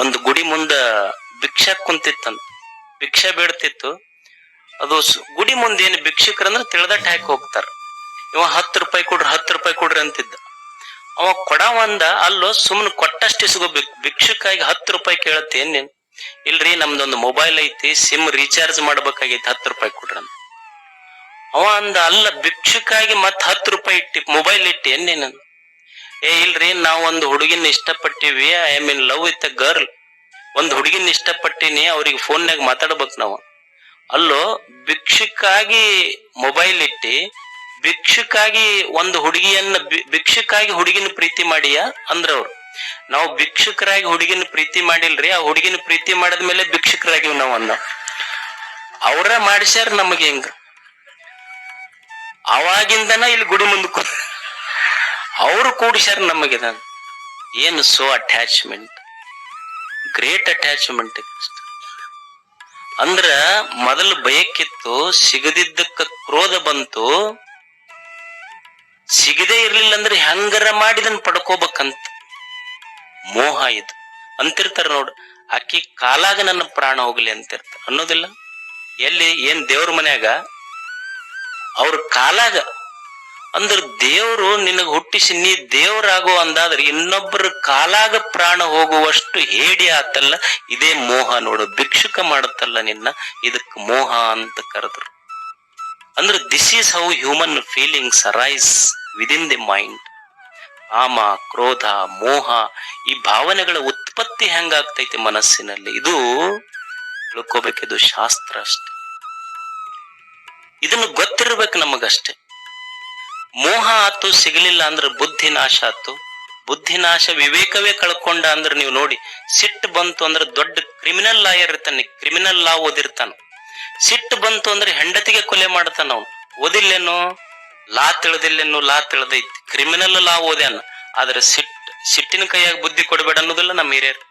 ಒಂದು ಗುಡಿ ಮುಂದ ಭಿಕ್ಷಾ ಕುಂತಿತ್ತಂತ. ಭಿಕ್ಷಾ ಬೀಳ್ತಿತ್ತು. ಅದು ಗುಡಿ ಮುಂದೆ ಏನು ಭಿಕ್ಷುಕರಂದ್ರೆ ತಿಳ್ದಟ್ ಹಾಕಿ ಹೋಗ್ತಾರ. ಇವ ಹತ್ತು ರೂಪಾಯಿ ಕೊಡ್ರಿ, ಹತ್ತು ರೂಪಾಯಿ ಕೊಡ್ರಿ ಅಂತಿದ್ದ. ಅವ ಕೊಡವಂದ ಅಲ್ಲೋ ಸುಮ್ಮನೆ ಕೊಟ್ಟಷ್ಟು ಇಸ್ಕೋಬೇಕು ಭಿಕ್ಷುಕಾಗಿ ಹತ್ತು ರೂಪಾಯಿ ಕೇಳತ್ತೆ, ಏನ್ ನೀನ್? ಇಲ್ರಿ, ನಮ್ದೊಂದು ಮೊಬೈಲ್ ಐತಿ, ಸಿಮ್ ರೀಚಾರ್ಜ್ ಮಾಡ್ಬೇಕಾಗೈತಿ, ಹತ್ತು ರೂಪಾಯಿ ಕೊಡ್ರಿ ಅಂತ ಅವ ಅಂದ, ಅಲ್ಲ, ಭಿಕ್ಷುಕಾಗಿ ಮತ್ ಹತ್ತು ರೂಪಾಯಿ ಇಟ್ಟಿ, ಮೊಬೈಲ್ ಇಟ್ಟಿ, ಏನ್ ನೀನ್. ಏ, ಇಲ್ರಿ, ನಾವ್ ಒಂದು ಹುಡುಗಿನ ಇಷ್ಟಪಟ್ಟಿವಿ I mean love with a girl ಒಂದ್ ಹುಡುಗಿನ ಇಷ್ಟಪಟ್ಟಿನಿ, ಅವ್ರಿಗೆ ಫೋನ್ನಾಗ ಮಾತಾಡ್ಬೇಕ್ ನಾವು. ಅಲ್ಲೋ, ಭಿಕ್ಷಕ್ಕಾಗಿ ಮೊಬೈಲ್ ಇಟ್ಟಿ, ಭಿಕ್ಷಕ್ಕಾಗಿ ಒಂದು ಹುಡುಗಿಯನ್ನ ಭಿಕ್ಷಕ್ಕಾಗಿ ಹುಡುಗಿನ ಪ್ರೀತಿ ಮಾಡಿಯಾ? ಅಂದ್ರ ಅವ್ರು. ನಾವು ಭಿಕ್ಷಕರಾಗಿ ಹುಡುಗಿನ ಪ್ರೀತಿ ಮಾಡಿಲ್ರಿ, ಆ ಹುಡುಗಿನ ಪ್ರೀತಿ ಮಾಡಿದ್ಮೇಲೆ ಭಿಕ್ಷಕರಾಗಿವ್ ನಾವ್ ಅನ್ನೋ. ಅವ್ರ ಮಾಡಿಸ್ಯಾರ ನಮಗೆ ಹಿಂಗ. ಅವಾಗಿಂದನ ಇಲ್ಲಿ ಗುಡಿ ಮುಂದಕ್ಕೆ ಅವರು ಕೂಡಿಸ್ಯಾರ ನಮಗೆ ಇದನ್ನ. ಏನು ಸೋ ಅಟ್ಯಾಚ್ಮೆಂಟ್ ಗ್ರೇಟ್ ಅಟ್ಯಾಚ್ಮೆಂಟ್ ಅಂದ್ರ ಮೊದಲು ಬಯಕಿತ್ತು ಸಿಗದಿದ್ದಕ್ಕ ಕ್ರೋಧ ಬಂತು, ಸಿಗದೇ ಇರ್ಲಿಲ್ಲ ಅಂದ್ರೆ ಹೆಂಗರ ಮಾಡಿದನ್ ಪಡ್ಕೋಬೇಕಂತ. ಮೋಹ ಇದು. ಅಂತಿರ್ತಾರ ನೋಡು, ಆಕಿ ಕಾಲಾಗ ನನ್ನ ಪ್ರಾಣ ಹೋಗ್ಲಿ ಅಂತಿರ್ತಾರ. ಅನ್ನೋದಿಲ್ಲ. ಎಲ್ಲಿ, ಏನ್ ದೇವ್ರ ಮನ್ಯಾಗ, ಅವ್ರ ಕಾಲಾಗ ಅಂದ್ರ ದೇವರು ನಿನ್ನ ಹುಟ್ಟಿಸಿ ನೀ ದೇವ್ರಾಗೋ ಅಂದಾದ್ರೆ ಇನ್ನೊಬ್ಬರ ಕಾಲಾಗ ಪ್ರಾಣ ಹೋಗುವಷ್ಟು ಹೇಡಿ ಆತಲ್ಲ, ಇದೇ ಮೋಹ ನೋಡು, ಭಿಕ್ಷುಕ ಮಾಡುತ್ತಲ್ಲ ನಿನ್ನ, ಇದಕ್ ಮೋಹ ಅಂತ ಕರೆದ್ರು. ಅಂದ್ರೆ this is how human feelings arise within the mind ಆಮ, ಕ್ರೋಧ, ಮೋಹ, ಈ ಭಾವನೆಗಳ ಉತ್ಪತ್ತಿ ಹೆಂಗಾಗ್ತೈತಿ ಮನಸ್ಸಿನಲ್ಲಿ? ಇದು ತಿಳ್ಕೋಬೇಕಿದು ಶಾಸ್ತ್ರ ಅಷ್ಟೆ. ಇದನ್ನು ಗೊತ್ತಿರ್ಬೇಕು ನಮಗಷ್ಟೇ. ಮೋಹ ಆತು, ಸಿಗಲಿಲ್ಲ ಅಂದ್ರೆ ಬುದ್ಧಿ ನಾಶ ಆತು. ಬುದ್ಧಿ ನಾಶ ವಿವೇಕವೇ ಕಳ್ಕೊಂಡ ಅಂದ್ರೆ ನೀವು ನೋಡಿ, ಸಿಟ್ಟು ಬಂತು ಅಂದ್ರೆ ದೊಡ್ಡ ಕ್ರಿಮಿನಲ್ ಲಾಯರ್ ಇರ್ತಾನೆ ಕ್ರಿಮಿನಲ್ ಲಾ ಓದಿರ್ತಾನ. ಸಿಟ್ಟು ಬಂತು ಅಂದ್ರೆ ಹೆಂಡತಿಗೆ ಕೊಲೆ ಮಾಡ್ತಾನ ಅವನು. ಓದಿಲ್ಲೇನು? ಲಾ ತಿಳಿದಿಲ್ಲೇನು, ಲಾ ತಿಳಿದೈತಿ. ಕ್ರಿಮಿನಲ್ ಲಾ ಓದ್ಯಾನ. ಆದ್ರೆ ಸಿಟ್, ಸಿಟ್ಟಿನ ಕೈಯಾಗ ಬುದ್ಧಿ ಕೊಡಬೇಡ ಅನ್ನೋದಿಲ್ಲ ನಮ್ಮ ಹಿರಿಯರು.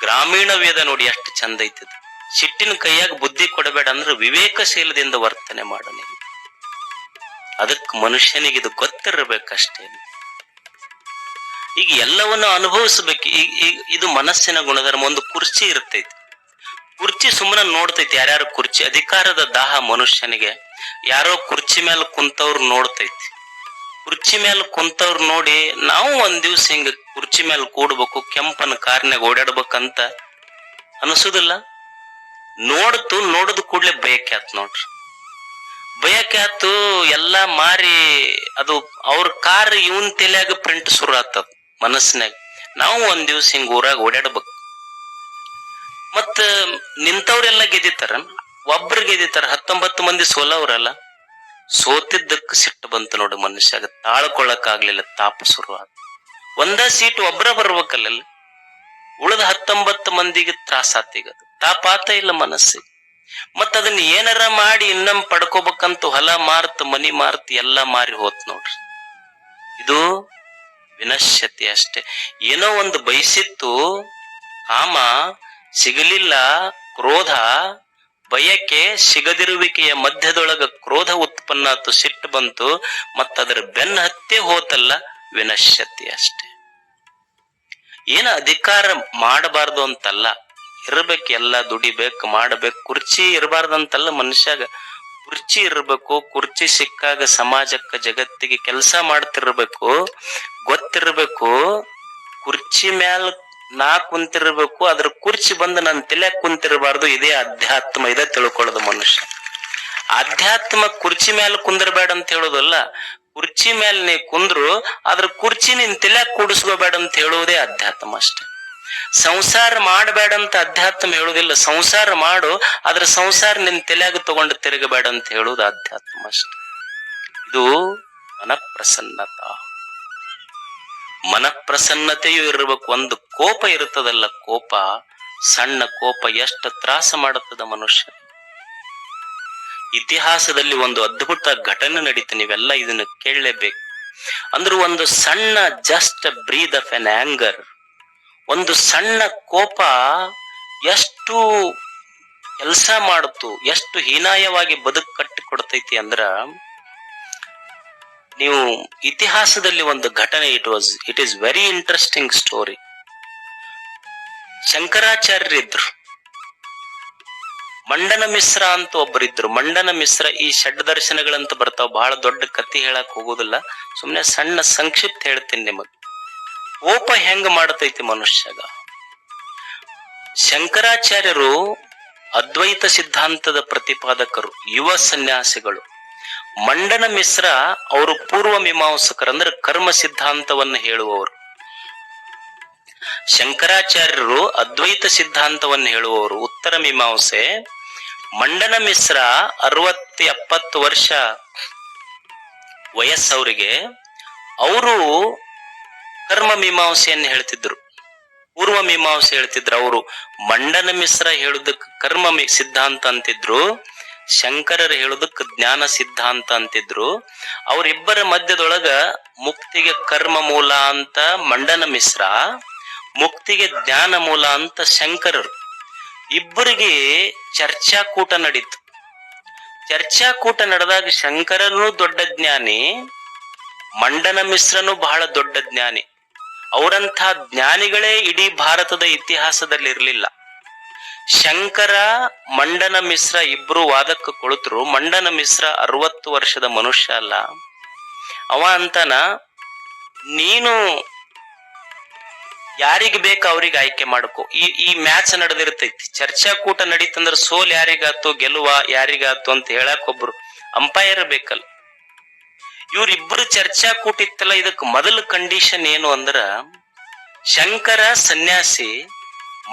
ಗ್ರಾಮೀಣ ವೇದ ನೋಡಿ ಅಷ್ಟು ಚಂದ ಐತದ. ಸಿಟ್ಟಿನ ಕೈಯಾಗ ಬುದ್ಧಿ ಕೊಡಬೇಡ ಅಂದ್ರೆ ವಿವೇಕಶೀಲದಿಂದ ವರ್ತನೆ ಮಾಡ ನೀನು. ಅದಕ್ಕೆ ಮನುಷ್ಯನಿಗೆ ಇದು ಗೊತ್ತಿರಬೇಕಷ್ಟೇ. ಈಗ ಎಲ್ಲವನ್ನು ಅನುಭವಿಸ್ಬೇಕು. ಈಗ ಇದು ಮನಸ್ಸಿನ ಗುಣಧರ್ಮ, ಒಂದು ಕುರ್ಚಿ ಇರ್ತೈತಿ. ಕುರ್ಚಿ ಸುಮ್ಮನೆ ನೋಡ್ತೈತಿ, ಯಾರ್ಯಾರು ಕುರ್ಚಿ, ಅಧಿಕಾರದ ದಾಹ ಮನುಷ್ಯನಿಗೆ, ಯಾರೋ ಕುರ್ಚಿ ಮೇಲೆ ಕುಂತವ್ರು ನೋಡ್ತೈತಿ. ಕುರ್ಚಿ ಮೇಲೆ ಕುಂತವ್ರು ನೋಡಿ, ನಾವು ಒಂದ್ ದಿವ್ಸ ಹಿಂಗ ಕುರ್ಚಿ ಮೇಲೆ ಕೂಡ್ಬೇಕು, ಕೆಂಪನ ಕಾರ್ನಾಗ ಓಡಾಡ್ಬೇಕಂತ ಅನಿಸುದಿಲ್ಲ? ನೋಡ್ತು, ನೋಡದ್ ಕೂಡ್ಲೆ ಬೇಕ್ಯಾತ್ ನೋಡ್ರಿ. ಆತು ಎಲ್ಲಾ ಮಾರಿ ಅದು ಅವ್ರ ಕಾರ್ ಇವನ್ ತಲೆಯಾಗ ಪ್ರಿಂಟ್ ಶುರು ಆತದ ಮನಸ್ಸಿನಾಗ. ನಾವು ಒಂದ್ ದಿವ್ಸ ಹಿಂಗ ಊರಾಗ ಓಡಾಡ್ಬೇಕು ಮತ್ತ ನಿಂತವ್ರೆಲ್ಲ ಗೆದ್ದಿತಾರ ಒಬ್ರು ಗೆದ್ದಿತಾರ ಹತ್ತೊಂಬತ್ತು ಮಂದಿ ಸೋಲವ್ರಲ್ಲ. ಸೋತಿದ್ದಕ್ಕೆ ಸಿಟ್ಟು ಬಂತು ನೋಡು ಮನುಷ್ಯಾಗ, ತಾಳ್ಕೊಳಕ್ ಆಗ್ಲಿಲ್ಲ, ತಾಪ ಶುರು ಆತ. ಒಂದ ಸೀಟ್ ಒಬ್ರ ಬರ್ಬೇಕಲ್ಲ. ಉಳಿದ ಹತ್ತೊಂಬತ್ತು ಮಂದಿಗೆ ತ್ರಾಸ ಆತೀಗ ತಾಪ ಆತ ಇಲ್ಲ ಮನಸ್ಸಿಗೆ. ಮತ್ತ ಅದನ್ನ ಏನಾರ ಮಾಡಿ ಇನ್ನಂ ಪಡ್ಕೋಬೇಕಂತ ಹೊಲ ಮಾರ್ತ್, ಮನಿ ಮಾರ್ತ್ ಎಲ್ಲಾ ಮಾರಿ ಹೋತ್ ನೋಡ್ರಿ. ಇದು ವಿನಶ್ಯತೆ ಅಷ್ಟೇ. ಏನೋ ಒಂದು ಬಯಸಿತ್ತು, ಕಾಮ ಸಿಗಲಿಲ್ಲ, ಕ್ರೋಧ ಬಯಕೆ ಸಿಗದಿರುವಿಕೆಯ ಮಧ್ಯದೊಳಗ ಕ್ರೋಧ ಉತ್ಪನ್ನ ಆತು, ಸಿಟ್ಟು ಬಂತು, ಮತ್ತದರ ಬೆನ್ನ ಹತ್ತೆ ಹೋತಲ್ಲ, ವಿನಶ್ಯತೆ ಅಷ್ಟೇ. ಏನ ಅಧಿಕಾರ ಮಾಡಬಾರ್ದು ಅಂತಲ್ಲ. ಇರ್ಬೇಕು, ಎಲ್ಲ ದುಡಿಬೇಕು, ಮಾಡಬೇಕು. ಕುರ್ಚಿ ಇರಬಾರ್ದಂತಲ್ಲ ಮನುಷ್ಯಾಗ. ಕುರ್ಚಿ ಇರಬೇಕು, ಕುರ್ಚಿ ಸಿಕ್ಕಾಗ ಸಮಾಜಕ್ಕೆ, ಜಗತ್ತಿಗೆ ಕೆಲಸ ಮಾಡ್ತಿರ್ಬೇಕು, ಗೊತ್ತಿರ್ಬೇಕು. ಕುರ್ಚಿ ಮ್ಯಾಲ ನಾ ಕುಂತಿರ್ಬೇಕು, ಅದ್ರ ಕುರ್ಚಿ ಬಂದು ನನ್ನ ತಲೆ ಕುಂತಿರಬಾರ್ದು, ಇದೇ ಅಧ್ಯಾತ್ಮ, ಇದೇ ತಿಳ್ಕೊಳ್ಳೋದು ಮನುಷ್ಯ. ಅಧ್ಯಾತ್ಮ ಕುರ್ಚಿ ಮ್ಯಾಲ ಕುಂದಿರಬೇಡ ಅಂತ ಹೇಳೋದಲ್ಲ. ಕುರ್ಚಿ ಮೇಲೆ ನೀ ಕುಂದ್ರು, ಅದ್ರ ಕುರ್ಚಿ ನಿನ್ ತಲೆ ಕೂಡಿಸ್ಕೋಬೇಡ ಅಂತ ಹೇಳುವುದೇ ಅಧ್ಯಾತ್ಮ ಅಷ್ಟೇ. ಸಂಸಾರ ಮಾಡಬೇಡ ಅಂತ ಅಧ್ಯಾತ್ಮ ಹೇಳುದಿಲ್ಲ ಸಂಸಾರ ಮಾಡು, ಆದ್ರೆ ಸಂಸಾರ ನಿನ್ ತಲೆಯಾಗ ತಗೊಂಡು ತಿರುಗಬೇಡ ಅಂತ ಹೇಳುವುದು ಅಧ್ಯಾತ್ಮ ಅಷ್ಟೇ. ಇದು ಮನಪ್ರಸನ್ನತ. ಮನಪ್ರಸನ್ನತೆಯೂ ಇರಬೇಕು. ಒಂದು ಕೋಪ ಇರುತ್ತದಲ್ಲ ಕೋಪ, ಸಣ್ಣ ಕೋಪ ಎಷ್ಟು ತ್ರಾಸ ಮಾಡುತ್ತದ ಮನುಷ್ಯ. ಇತಿಹಾಸದಲ್ಲಿ ಒಂದು ಅದ್ಭುತ ಘಟನೆ ನಡೀತು, ನೀವೆಲ್ಲ ಇದನ್ನು ಕೇಳಲೇಬೇಕು. ಅಂದ್ರೆ ಒಂದು ಸಣ್ಣ just breathe of an anger ಒಂದು ಸಣ್ಣ ಕೋಪ ಎಷ್ಟು ಕೆಲಸ ಮಾಡುತ್ತು ಎಷ್ಟು ಹೀನಾಯವಾಗಿ ಬದುಕು ಕಟ್ಟಿ ಕೊಡ್ತೈತಿ ಅಂದ್ರ, ನೀವು ಇತಿಹಾಸದಲ್ಲಿ ಒಂದು ಘಟನೆ it was it is very interesting story ಶಂಕರಾಚಾರ್ಯರಿದ್ರು. Mandana Mishra ಅಂತ ಒಬ್ಬರಿದ್ರು ಮಂಡನ ಮಿಶ್ರ ಈ ಷಡ್ ದರ್ಶನಗಳಂತ ಬರ್ತಾವ ಬಹಳ ದೊಡ್ಡ ಕಥೆ ಹೇಳಕ್ ಹೋಗೋದಿಲ್ಲ. ಸುಮ್ಮನೆ ಸಣ್ಣ ಸಂಕ್ಷಿಪ್ತ ಹೇಳ್ತೀನಿ ನಿಮಗ್. ಕೋಪ ಹೆಂಗ ಮಾಡತೈತಿ ಮನುಷ್ಯಗ? ಶಂಕರಾಚಾರ್ಯರು ಅದ್ವೈತ ಸಿದ್ಧಾಂತದ ಪ್ರತಿಪಾದಕರು, ಯುವ ಸನ್ಯಾಸಿಗಳು. ಮಂಡನ ಮಿಶ್ರ ಅವರು ಪೂರ್ವ ಮೀಮಾಂಸಕರು, ಅಂದ್ರೆ ಕರ್ಮ ಸಿದ್ಧಾಂತವನ್ನು ಹೇಳುವವರು. ಶಂಕರಾಚಾರ್ಯರು ಅದ್ವೈತ ಸಿದ್ಧಾಂತವನ್ನು ಹೇಳುವವರು. ಉತ್ತರ ಮೀಮಾಂಸೆ, ಮಂಡನ ಮಿಶ್ರ ಅರವತ್ತ ಎಪ್ಪತ್ತು ವರ್ಷ ವಯಸ್ಸವರಿಗೆ, ಅವರು ಕರ್ಮ ಮೀಮಾಂಸೆಯನ್ನು ಹೇಳ್ತಿದ್ರು. ಪೂರ್ವ ಮೀಮಾಂಸೆ ಹೇಳ್ತಿದ್ರು ಅವರು. ಮಂಡನ ಮಿಶ್ರ ಹೇಳುದಕ್ಕೆ ಕರ್ಮ ಸಿದ್ಧಾಂತ ಅಂತಿದ್ರು. ಶಂಕರರು ಹೇಳುದಕ್ಕೆ ಜ್ಞಾನ ಸಿದ್ಧಾಂತ ಅಂತಿದ್ರು. ಅವರಿಬ್ಬರ ಮಧ್ಯದೊಳಗ ಮುಕ್ತಿಗೆ ಕರ್ಮ ಮೂಲ ಅಂತ ಮಂಡನ ಮಿಶ್ರ, ಮುಕ್ತಿಗೆ ಜ್ಞಾನ ಮೂಲ ಅಂತ ಶಂಕರರು. ಇಬ್ಬರಿಗೆ ಚರ್ಚಾಕೂಟ ನಡೀತು. ಚರ್ಚಾಕೂಟ ನಡೆದಾಗ ಶಂಕರನು ದೊಡ್ಡ ಜ್ಞಾನಿ, ಮಂಡನ ಮಿಶ್ರನು ಬಹಳ ದೊಡ್ಡ ಜ್ಞಾನಿ. ಅವರಂಥ ಜ್ಞಾನಿಗಳೇ ಇಡೀ ಭಾರತದ ಇತಿಹಾಸದಲ್ಲಿ ಇರಲಿಲ್ಲ ಶಂಕರ, ಮಂಡನ ಮಿಶ್ರ ಇಬ್ರು ವಾದಕ್ಕೆ ಕುಳಿತರು. ಮಂಡನ ಮಿಶ್ರ ಅರವತ್ತು ವರ್ಷದ ಮನುಷ್ಯ ಅಲ್ಲ. ಅವ ಅಂತನ, ನೀನು ಯಾರಿಗೆ ಬೇಕು ಅವ್ರಿಗೆ ಆಯ್ಕೆ ಮಾಡ್ಕೊ. ಈ ಈ ಮ್ಯಾಚ್ ನಡೆದಿರ್ತೈತಿ. ಚರ್ಚಾಕೂಟ ನಡೀತಂದ್ರ ಸೋಲ್ ಯಾರಿಗಾತು ಗೆಲುವ ಯಾರಿಗಾತು ಅಂತ ಹೇಳಕ್ ಒಬ್ರು ಅಂಪೈರ್ ಬೇಕಲ್ಲ. ಇವ್ರಿಬ್ರು ಚರ್ಚಾ ಕೂಟಿತ್ತಲ್ಲ, ಇದಕ್ ಮೊದಲ ಕಂಡೀಷನ್ ಏನು ಅಂದ್ರ, ಶಂಕರ ಸನ್ಯಾಸಿ,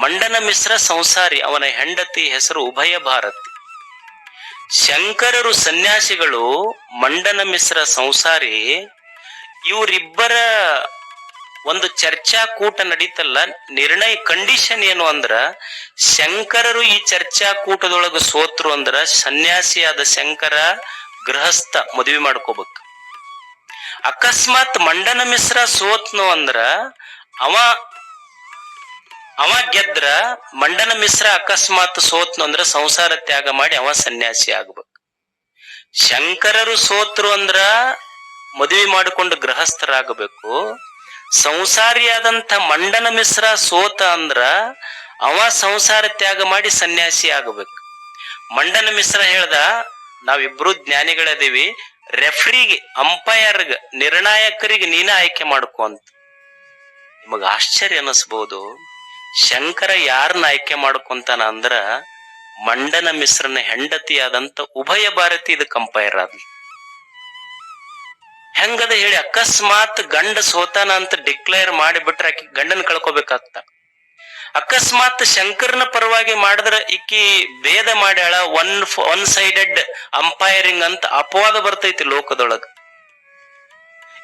ಮಂಡನ ಮಿಶ್ರ ಸಂಸಾರಿ, ಅವನ ಹೆಂಡತಿ ಹೆಸರು ಉಭಯ ಭಾರತಿ. ಶಂಕರರು ಸನ್ಯಾಸಿಗಳು, ಮಂಡನ ಮಿಶ್ರ ಸಂಸಾರಿ, ಇವರಿಬ್ಬರ ಒಂದು ಚರ್ಚಾ ಕೂಟ ನಡೀತಲ್ಲ, ನಿರ್ಣಯ ಕಂಡೀಷನ್ ಏನು ಅಂದ್ರ, ಶಂಕರರು ಈ ಚರ್ಚಾ ಕೂಟದೊಳಗ ಸೋತ್ರು ಅಂದ್ರ, ಸನ್ಯಾಸಿಯಾದ ಶಂಕರ ಗೃಹಸ್ಥ ಮದುವೆ ಮಾಡ್ಕೋಬೇಕು. ಅಕಸ್ಮಾತ್ ಮಂಡನ ಮಿಶ್ರ ಸೋತ್ನು ಅಂದ್ರ ಅವ ಅವ ಗೆದ್ರ ಮಂಡನ ಮಿಶ್ರ ಅಕಸ್ಮಾತ್ ಸೋತ್ನು ಅಂದ್ರ ಸಂಸಾರ ತ್ಯಾಗ ಮಾಡಿ ಅವ ಸನ್ಯಾಸಿ ಆಗ್ಬೇಕು. ಶಂಕರರು ಸೋತ್ರು ಅಂದ್ರ ಮದುವೆ ಮಾಡಿಕೊಂಡು ಗೃಹಸ್ಥರಾಗಬೇಕು. ಸಂಸಾರಿಯಾದಂಥ ಮಂಡನ ಮಿಶ್ರ ಸೋತ ಅಂದ್ರ ಅವ ಸಂಸಾರ ತ್ಯಾಗ ಮಾಡಿ ಸನ್ಯಾಸಿ ಆಗಬೇಕು. ಮಂಡನ ಮಿಶ್ರ ಹೇಳ್ದ, ನಾವಿಬ್ರು ಜ್ಞಾನಿಗಳದೀವಿ ರೆಫ್ರಿಗೆ ಅಂಪೈರ್ಗ ನಿರ್ಣಾಯಕರಿಗೆ ನೀನ ಆಯ್ಕೆ ಮಾಡ್ಕೊ ಅಂತ. ನಿಮಗ ಆಶ್ಚರ್ಯ ಅನಿಸ್ಬೋದು. ಶಂಕರ ಯಾರನ್ನ ಆಯ್ಕೆ ಮಾಡ್ಕೊಂತಾನ ಅಂದ್ರ ಮಂಡನ ಮಿಶ್ರನ ಹೆಂಡತಿಯಾದಂತ ಉಭಯ ಭಾರತಿ ಇದಕ್ಕೆ ಅಂಪೈರ್ ಆದ್ಲಿ. ಹೆಂಗದ ಹೇಳಿ ಅಕಸ್ಮಾತ್ ಗಂಡ ಸೋತಾನ ಅಂತ ಡಿಕ್ಲೇರ್ ಮಾಡಿಬಿಟ್ರೆ ಆಕಿ ಗಂಡನ ಕಳ್ಕೊಬೇಕಾಗ್ತ. ಅಕಸ್ಮಾತ್ ಶಂಕರನ ಪರವಾಗಿ ಮಾಡಿದ್ರ ಇಕ್ಕಿ ಭೇದ ಮಾಡ್ಯಾಳ ಒನ್ ಒನ್ ಸೈಡೆಡ್ ಅಂಪೈರಿಂಗ್ ಅಂತ ಅಪವಾದ ಬರ್ತೈತಿ ಲೋಕದೊಳಗ.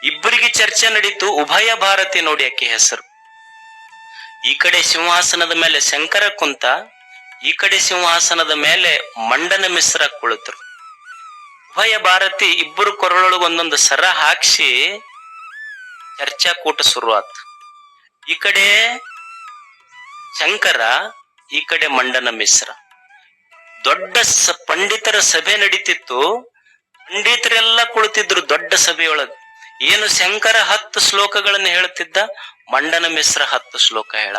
ಇಬ್ಬರಿಗೆ ಚರ್ಚೆ ನಡೀತು, ಉಭಯ ಭಾರತಿ ನೋಡಿ ಅಕ್ಕಿ ಹೆಸರು. ಈ ಕಡೆ ಸಿಂಹಾಸನದ ಮೇಲೆ ಶಂಕರ ಕುಂತ, ಈ ಕಡೆ ಸಿಂಹಾಸನದ ಮೇಲೆ ಮಂಡನ ಮಿಶ್ರ ಕುಳಿತರು. ಉಭಯ ಭಾರತಿ ಇಬ್ಬರು ಕೊರಳೊಳಗ ಒಂದೊಂದು ಸರ ಹಾಕ್ಸಿ ಚರ್ಚಾಕೂಟ ಶುರುವಾತು. ಈ ಕಡೆ ಶಂಕರ, ಈ ಕಡೆ ಮಂಡನ ಮಿಶ್ರ. ದೊಡ್ಡ ಪಂಡಿತರ ಸಭೆ ನಡೀತಿತ್ತು. ಪಂಡಿತರೆಲ್ಲ ಕುಳಿತಿದ್ರು ದೊಡ್ಡ ಸಭೆಯೊಳಗೆ. ಏನು ಶಂಕರ ಹತ್ತು ಶ್ಲೋಕಗಳನ್ನು ಹೇಳ್ತಿದ್ದ? ಮಂಡನ ಮಿಶ್ರ ಹತ್ತು ಶ್ಲೋಕ ಹೇಳ.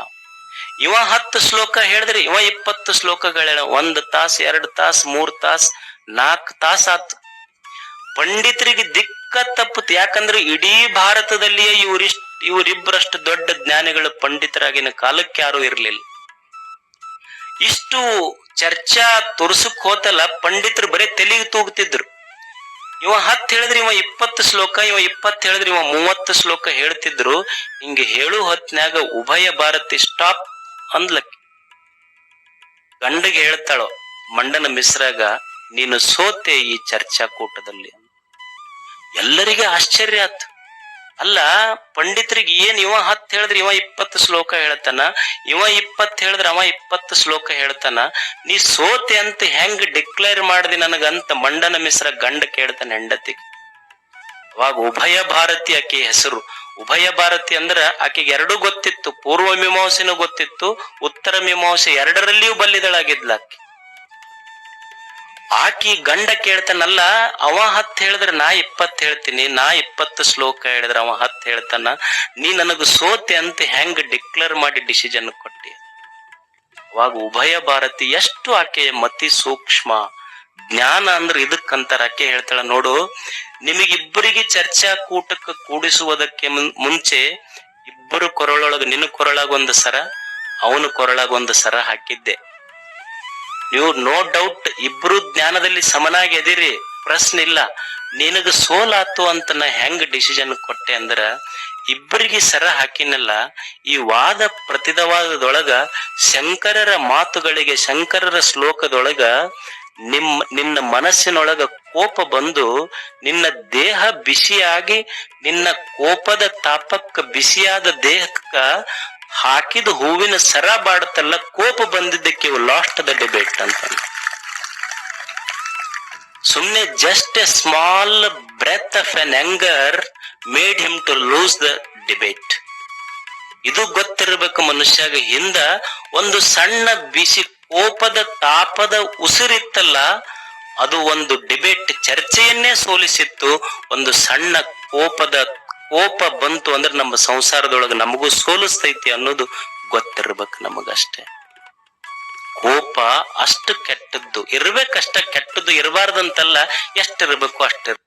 ಇವ ಹತ್ತು ಶ್ಲೋಕ ಹೇಳಿದ್ರೆ ಇವ ಇಪ್ಪತ್ತು ಶ್ಲೋಕಗಳ ಒಂದು ತಾಸ್, ಎರಡ್ ತಾಸ್, ಮೂರ್ ತಾಸ್ ನಾಲ್ಕು ತಾಸ್ ಆತು. ಪಂಡಿತರಿಗೆ ದಿಕ್ಕ ತಪ್ಪುತ್ತೆ. ಯಾಕಂದ್ರೆ ಇಡೀ ಭಾರತದಲ್ಲಿಯೇ ಇವರಿಷ್ಟ ಇವರಿಬ್ಬರಷ್ಟು ದೊಡ್ಡ ಜ್ಞಾನಿಗಳು ಪಂಡಿತರಾಗಿನ ಕಾಲಕ್ಕೆ ಯಾರು ಇರಲಿಲ್ಲ. ಇಷ್ಟು ಚರ್ಚಾ ತೋರ್ಸಕ್ ಹೋತಲ್ಲ ಪಂಡಿತರು ಬರೀ ತೆಲಿಗೆ ತೂಗುತ್ತಿದ್ರು ಇವ ಹತ್ತು ಹೇಳಿದ್ರೆ ಇವ ಇಪ್ಪತ್ತು ಶ್ಲೋಕ, ಇವ ಇಪ್ಪತ್ತು ಹೇಳಿದ್ರೆ ಇವ ಮೂವತ್ತು ಶ್ಲೋಕ ಹೇಳ್ತಿದ್ರು. ಹಿಂಗೆ ಹೇಳು ಹೊತ್ನ್ಯಾಗ ಉಭಯ ಭಾರತಿ ಸ್ಟಾಪ್ ಅಂದ್ಲಕ್ಕ ಗಂಡಗೆ ಹೇಳ್ತಾಳೋ, ಮಂಡನ ಮಿಸ್ರಾಗ, ನೀನು ಸೋತೆ ಈ ಚರ್ಚಾ ಕೂಟದಲ್ಲಿ. ಎಲ್ಲರಿಗೆ ಆಶ್ಚರ್ಯ ಆತು. ಅಲ್ಲ, ಪಂಡಿತರಿಗೆ ಏನ್ ಇವ ಹತ್ತು ಹೇಳಿದ್ರೆ ಇವ ಇಪ್ಪತ್ತು ಶ್ಲೋಕ ಹೇಳ್ತಾನ? ಇವ ಇಪ್ಪತ್ತು ಹೇಳಿದ್ರೆ ಅವ ಇಪ್ಪತ್ತು ಶ್ಲೋಕ ಹೇಳ್ತಾನ? ನೀ ಸೋತೆ ಅಂತ ಹೆಂಗ್ ಡಿಕ್ಲೇರ್ ಮಾಡ್ದಿ ನನಗಂತ ಮಂಡನ ಮಿಶ್ರ ಗಂಡ ಕೇಳ್ತಾನೆ ಹೆಂಡತಿಗೆ ಅವಾಗ ಉಭಯ ಭಾರತಿ ಆಕೆ ಹೆಸರು. ಉಭಯ ಭಾರತಿ ಅಂದ್ರ ಆಕೆಗೆ ಎರಡೂ ಗೊತ್ತಿತ್ತು. ಪೂರ್ವ ಮೀಮಾಂಸೆನೂ ಗೊತ್ತಿತ್ತು. ಉತ್ತರ ಮೀಮಾಂಸೆ ಎರಡರಲ್ಲಿಯೂ ಬಲ್ಲಿದಳಾಗಿದ್ಲ ಆಕೆ. ಆಕಿ ಗಂಡ ಕೇಳ್ತಾನಲ್ಲ, ಅವ ಹತ್ ಹೇಳಿದ್ರೆ ನಾ ಇಪ್ಪತ್ ಹೇಳ್ತೀನಿ, ನಾ ಇಪ್ಪತ್ತು ಶ್ಲೋಕ ಹೇಳಿದ್ರೆ ಅವ ಹತ್ ಹೇಳ್ತಾನ. ನೀ ನನಗ ಸೋತೆ ಅಂತ ಹೆಂಗ್ ಡಿಕ್ಲೇರ್ ಮಾಡಿ ಡಿಸಿಷನ್ ಕೊಟ್ಟಿ? ಅವಾಗ ಉಭಯ ಭಾರತಿ ಎಷ್ಟು ಆಕೆಯ ಮತಿ ಸೂಕ್ಷ್ಮ. ಜ್ಞಾನ ಅಂದ್ರೆ ಇದಕ್ಕಂತಾರ ಆಕೆ ಹೇಳ್ತಾಳ, ನೋಡು, ನಿಮಗಿಬ್ಬರಿಗೆ ಚರ್ಚಾ ಕೂಟಕ್ಕೆ ಕೂಡಿಸುವುದಕ್ಕೆ ಮುಂಚೆ ಇಬ್ಬರು ಕೊರಳೊಳಗ, ನಿನ್ನ ಕೊರಳಾಗ ಒಂದು ಸರ, ಅವನು ಕೊರಳಾಗ ಒಂದು ಸರ ಹಾಕಿದ್ದೆ. ನೀವು ನೋ ಡೌಟ್ ಇಬ್ರು ಜ್ಞಾನದಲ್ಲಿ ಸಮನಾಗಿ ಎದಿರಿ ಪ್ರಶ್ನೆ ಇಲ್ಲ. ನಿನಗ ಸೋಲಾತು ಅಂತ ನಾ ಹೆಂಗ್ ಡಿಸಿಷನ್ ಕೊಟ್ಟೆ ಅಂದ್ರ ಇಬ್ಬರಿಗೆ ಸರ ಹಾಕಿನಲ್ಲ, ಈ ವಾದ ಪ್ರತಿದವಾದದೊಳಗ ಶಂಕರರ ಮಾತುಗಳಿಗೆ, ಶಂಕರರ ಶ್ಲೋಕದೊಳಗ ನಿಮ್ಮ ನಿನ್ನ ಮನಸ್ಸಿನೊಳಗ ಕೋಪ ಬಂದು, ನಿನ್ನ ದೇಹ ಬಿಸಿಯಾಗಿ, ನಿನ್ನ ಕೋಪದ ತಾಪಕ್ಕ ಬಿಸಿಯಾದ ದೇಹಕ್ಕ ಹಾಕಿದ ಹೂವಿನ ಸರ ಬಾಡುತ್ತಲ್ಲ ಕೋಪ ಬಂದಿದ್ದಕ್ಕೆ ಲಾಸ್ಟ್ ದ ಡಿಬೇಟ್ ಅಂತ ಸುಮ್ನೆ just a small breath of an anger made him to lose the debate ಇದು ಗೊತ್ತಿರಬೇಕು ಮನುಷ್ಯಾಗ, ಹಿಂದ ಒಂದು ಸಣ್ಣ ಬಿಸಿ ಕೋಪದ ತಾಪದ ಉಸಿರಿತ್ತಲ್ಲ, ಅದು ಒಂದು ಡಿಬೇಟ್ ಚರ್ಚೆಯನ್ನೇ ಸೋಲಿಸಿತ್ತು, ಒಂದು ಸಣ್ಣ ಕೋಪದ ಕೋಪ ಬಂತು ಅಂದ್ರೆ ನಮ್ಮ ಸಂಸಾರದೊಳಗೆ ನಮಗೂ ಸೋಲಿಸ್ತೈತಿ ಅನ್ನೋದು ಗೊತ್ತಿರ್ಬೇಕು ನಮಗಷ್ಟೇ. ಕೋಪ ಅಷ್ಟು ಕೆಟ್ಟದ್ದು, ಇರ್ಬೇಕಷ್ಟ ಕೆಟ್ಟದ್ದು ಇರಬಾರ್ದಂತಲ್ಲ ಎಷ್ಟಿರ್ಬೇಕು ಅಷ್ಟಿರ್